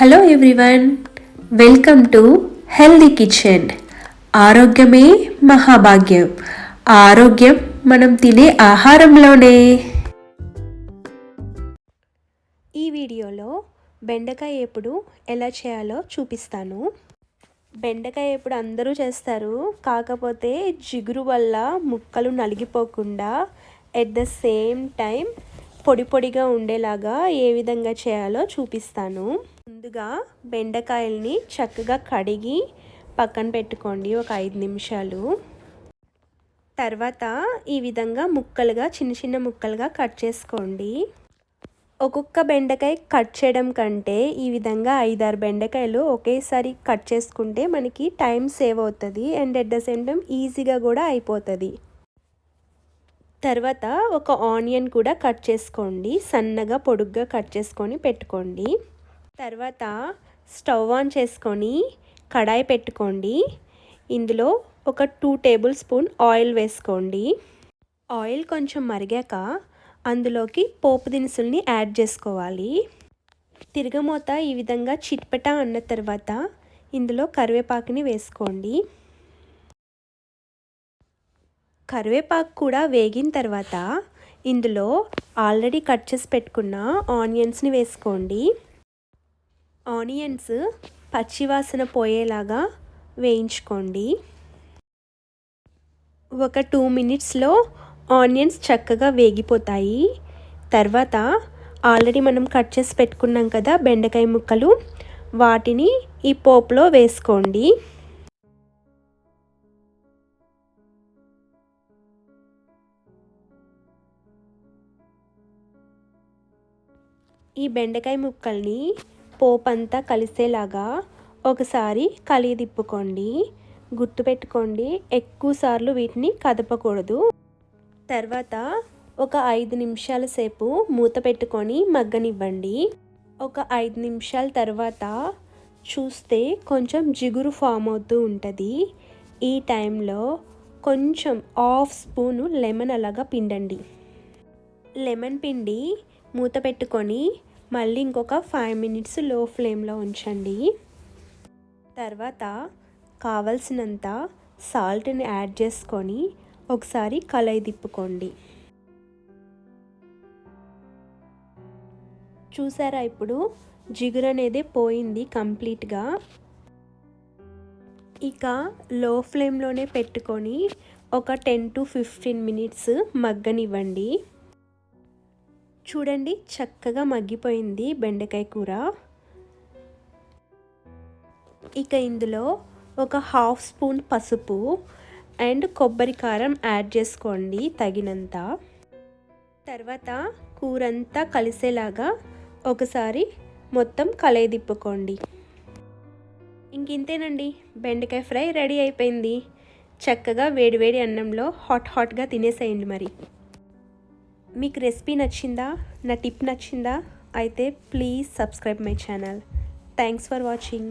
Hello everyone welcome to healthy kitchen ఆరోగ్యమే మహాభాగ్యం. ఆరోగ్యం మనం తినే ఆహారంలోనే. ఈ వీడియోలో బెండకాయ ఎప్పుడు ఎలా చేయాలో చూపిస్తాను. బెండకాయ ఎప్పుడు అందరూ చేస్తారు కాకపోతే జిగురు వల్ల ముక్కలు నలిగిపోకుండా ఎట్ ద సేమ్ టైం పొడి పొడిగా ఉండేలాగా ఏ విధంగా చేయాలో చూపిస్తాను. ముందుగా బెండకాయల్ని చక్కగా కడిగి పక్కన పెట్టుకోండి ఒక ఐదు నిమిషాలు. తర్వాత ఈ విధంగా ముక్కలుగా చిన్న చిన్న ముక్కలుగా కట్ చేసుకోండి. ఒక్కొక్క బెండకాయ కట్ చేయడం కంటే ఈ విధంగా ఐదారు బెండకాయలు ఒకేసారి కట్ చేసుకుంటే మనకి టైం సేవ్ అవుతుంది and at the same time ఈజీగా కూడా అయిపోతుంది. తర్వాత ఒక ఆనియన్ కూడా కట్ చేసుకోండి సన్నగా పొడుగ్గా కట్ చేసుకొని పెట్టుకోండి. తర్వాత స్టవ్ ఆన్ చేసుకొని కడాయి పెట్టుకోండి. ఇందులో ఒక టూ టేబుల్ స్పూన్ ఆయిల్ వేసుకోండి. ఆయిల్ కొంచెం మరిగాక అందులోకి పోపు దినుసుల్ని యాడ్ చేసుకోవాలి. తిరగమూత ఈ విధంగా చిట్పట అన్న తర్వాత ఇందులో కరివేపాకుని వేసుకోండి. కరివేపాకు కూడా వేగిన తర్వాత ఇందులో ఆల్రెడీ కట్ చేసి పెట్టుకున్న ఆనియన్స్ని వేసుకోండి. ఆనియన్స్ పచ్చివాసన పోయేలాగా వేయించుకోండి. ఒక టూ మినిట్స్లో ఆనియన్స్ చక్కగా వేగిపోతాయి. తర్వాత ఆల్రెడీ మనం కట్ చేసి పెట్టుకున్నాం కదా బెండకాయ ముక్కలు వాటిని ఈ పోపులో వేసుకోండి. ఈ బెండకాయ ముక్కల్ని పోపంతా కలిసేలాగా ఒకసారి కలిగి తిప్పుకోండి. గుర్తుపెట్టుకోండి ఎక్కువసార్లు వీటిని కదపకూడదు. తర్వాత ఒక ఐదు నిమిషాల సేపు మూత పెట్టుకొని మగ్గనివ్వండి. ఒక ఐదు నిమిషాల తర్వాత చూస్తే కొంచెం జిగురు ఫామ్ అవుతూ ఉంటుంది. ఈ టైంలో కొంచెం హాఫ్ స్పూను లెమన్ అలాగా పిండండి. లెమన్ పిండి మూత పెట్టుకొని మళ్ళీ ఇంకొక ఫైవ్ మినిట్స్లో ఫ్లేమ్లో ఉంచండి. తర్వాత కావలసినంత సాల్ట్ని యాడ్ చేసుకొని ఒకసారి కలయి తిప్పుకోండి. చూసారా ఇప్పుడు? జిగురు అనేది పోయింది కంప్లీట్గా ఇక లో ఫ్లేమ్లోనే పెట్టుకొని ఒక టెన్ టు ఫిఫ్టీన్ మినిట్స్ మగ్గనివ్వండి. చూడండి చక్కగా మగ్గిపోయింది బెండకాయ కూర. ఇక ఇందులో ఒక హాఫ్ స్పూన్ పసుపు అండ్ కొబ్బరి కారం యాడ్ చేసుకోండి తగినంత. తర్వాత కూరంతా కలిసేలాగా ఒకసారి మొత్తం కలయదిప్పుకోండి ఇంకింతేనండి బెండకాయ ఫ్రై రెడీ అయిపోయింది. చక్కగా వేడివేడి అన్నంలో హాట్ హాట్గా తినేసేయండి మరి. మీకు రెసిపీ నచ్చిందా? నా టిప్ నచ్చిందా? అయితే please subscribe my channel. Thanks for watching.